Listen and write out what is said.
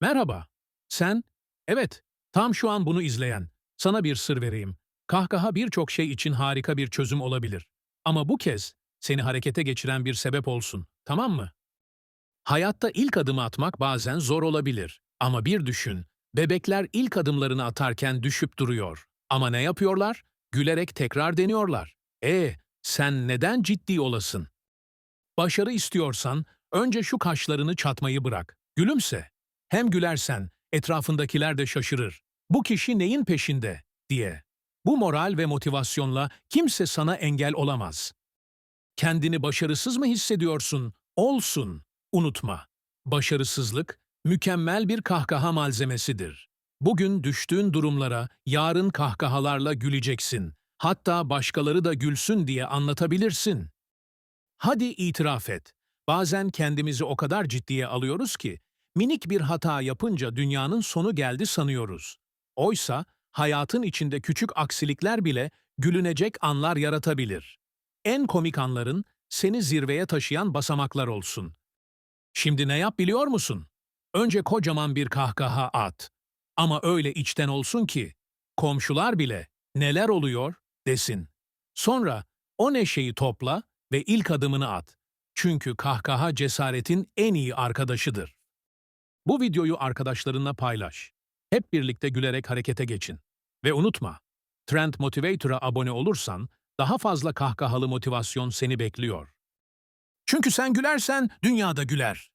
Merhaba. Sen? Evet, tam şu an bunu izleyen. Sana bir sır vereyim. Kahkaha birçok şey için harika bir çözüm olabilir. Ama bu kez seni harekete geçiren bir sebep olsun, tamam mı? Hayatta ilk adımı atmak bazen zor olabilir. Ama bir düşün, bebekler ilk adımlarını atarken düşüp duruyor. Ama ne yapıyorlar? Gülerek tekrar deniyorlar. E, sen neden ciddi olasın? Başarı istiyorsan önce şu kaşlarını çatmayı bırak. Gülümse. Hem gülersen etrafındakiler de şaşırır. Bu kişi neyin peşinde diye. Bu moral ve motivasyonla kimse sana engel olamaz. Kendini başarısız mı hissediyorsun? Olsun. Unutma. Başarısızlık mükemmel bir kahkaha malzemesidir. Bugün düştüğün durumlara yarın kahkahalarla güleceksin. Hatta başkaları da gülsün diye anlatabilirsin. Hadi itiraf et. Bazen kendimizi o kadar ciddiye alıyoruz ki minik bir hata yapınca dünyanın sonu geldi sanıyoruz. Oysa hayatın içinde küçük aksilikler bile gülünecek anlar yaratabilir. En komik anların seni zirveye taşıyan basamaklar olsun. Şimdi ne yap biliyor musun? Önce kocaman bir kahkaha at. Ama öyle içten olsun ki komşular bile neler oluyor desin. Sonra o neşeyi topla ve ilk adımını at. Çünkü kahkaha cesaretin en iyi arkadaşıdır. Bu videoyu arkadaşlarınla paylaş. Hep birlikte gülerek harekete geçin. Ve unutma, Trend Motivator'a abone olursan daha fazla kahkahalı motivasyon seni bekliyor. Çünkü sen gülersen dünyada güler.